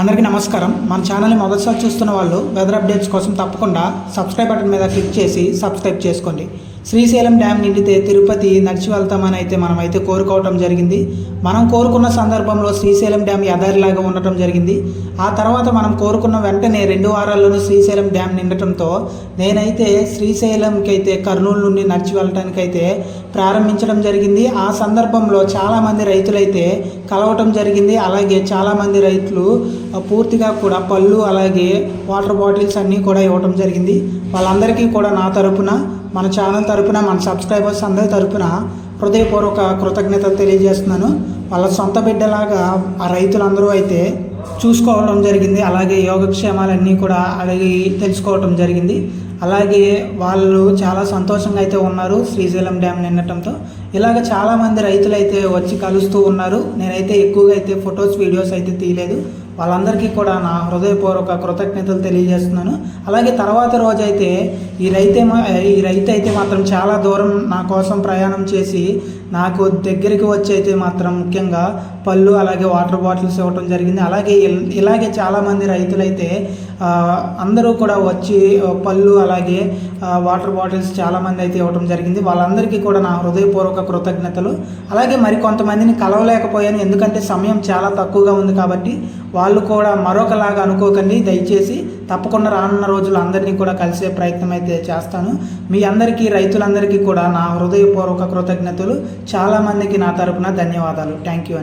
అందరికీ నమస్కారం. మన ఛానల్ని మొదటిసారి చూస్తున్న వాళ్ళు వెదర్ అప్డేట్స్ కోసం తప్పకుండా సబ్స్క్రైబ్ బటన్ మీద క్లిక్ చేసి సబ్స్క్రైబ్ చేసుకోండి. శ్రీశైలం డ్యామ్ నిండితే తిరుపతి నడిచి వెళ్తామని అయితే మనం అయితే కోరుకోవటం జరిగింది. మనం కోరుకున్న సందర్భంలో శ్రీశైలం డ్యామ్ ఎదారిలాగా ఉండటం జరిగింది. ఆ తర్వాత మనం కోరుకున్న వెంటనే రెండు వారాల్లోనూ శ్రీశైలం డ్యామ్ నిండటంతో నేనైతే శ్రీశైలంకి అయితే కర్నూలు నుండి నడిచి వెళ్ళటానికి అయితే ప్రారంభించడం జరిగింది. ఆ సందర్భంలో చాలామంది రైతులైతే కలవటం జరిగింది. అలాగే చాలామంది రైతులు పూర్తిగా కూడా పళ్ళు అలాగే వాటర్ బాటిల్స్ అన్నీ కూడా ఇవ్వటం జరిగింది. వాళ్ళందరికీ కూడా నా తరపున మన ఛానల్ తరపున మన సబ్స్క్రైబర్స్ అందరి తరపున హృదయపూర్వక కృతజ్ఞతలు తెలియజేస్తున్నాను. వాళ్ళ సొంత బిడ్డలాగా ఆ రైతులందరూ అయితే చూసుకోవడం జరిగింది. అలాగే యోగక్షేమాలన్నీ కూడా అడిగి తెలుసుకోవడం జరిగింది. అలాగే వాళ్ళు చాలా సంతోషంగా అయితే ఉన్నారు శ్రీశైలం డ్యామ్ నిండటంతో. ఇలాగ చాలామంది రైతులు అయితే వచ్చి కలుస్తూ ఉన్నారు. నేనైతే ఎక్కువగా అయితే ఫొటోస్ వీడియోస్ అయితే తీయలేదు. వాళ్ళందరికీ కూడా నా హృదయపూర్వక కృతజ్ఞతలు తెలియజేస్తున్నాను. అలాగే తర్వాత రోజైతే ఈ రైతే మా- ఈ రైతు అయితే మాత్రం చాలా దూరం నా కోసం ప్రయాణం చేసి నాకు దగ్గరికి వచ్చి అయితే మాత్రం ముఖ్యంగా పళ్ళు అలాగే వాటర్ బాటిల్స్ ఇవ్వటం జరిగింది. అలాగే ఇల్- ఇలాగే చాలామంది రైతులైతే అందరూ కూడా వచ్చి పళ్ళు అలాగే వాటర్ బాటిల్స్ చాలామంది అయితే ఇవ్వటం జరిగింది. వాళ్ళందరికీ కూడా నా హృదయపూర్వక కృతజ్ఞతలు. అలాగే మరి కొంతమందిని కలవలేకపోయాను. ఎందుకంటే సమయం చాలా తక్కువగా ఉంది కాబట్టి వాళ్ళు కూడా మరొకలాగా అనుకోకండి. దయచేసి తప్పకుండా రానున్న రోజులు అందరినీ కూడా కలిసే ప్రయత్నం అయితే చేస్తాను. మీ అందరికీ రైతులందరికీ కూడా నా హృదయపూర్వక కృతజ్ఞతలు. చాలామందికి నా తరపున ధన్యవాదాలు. Thank you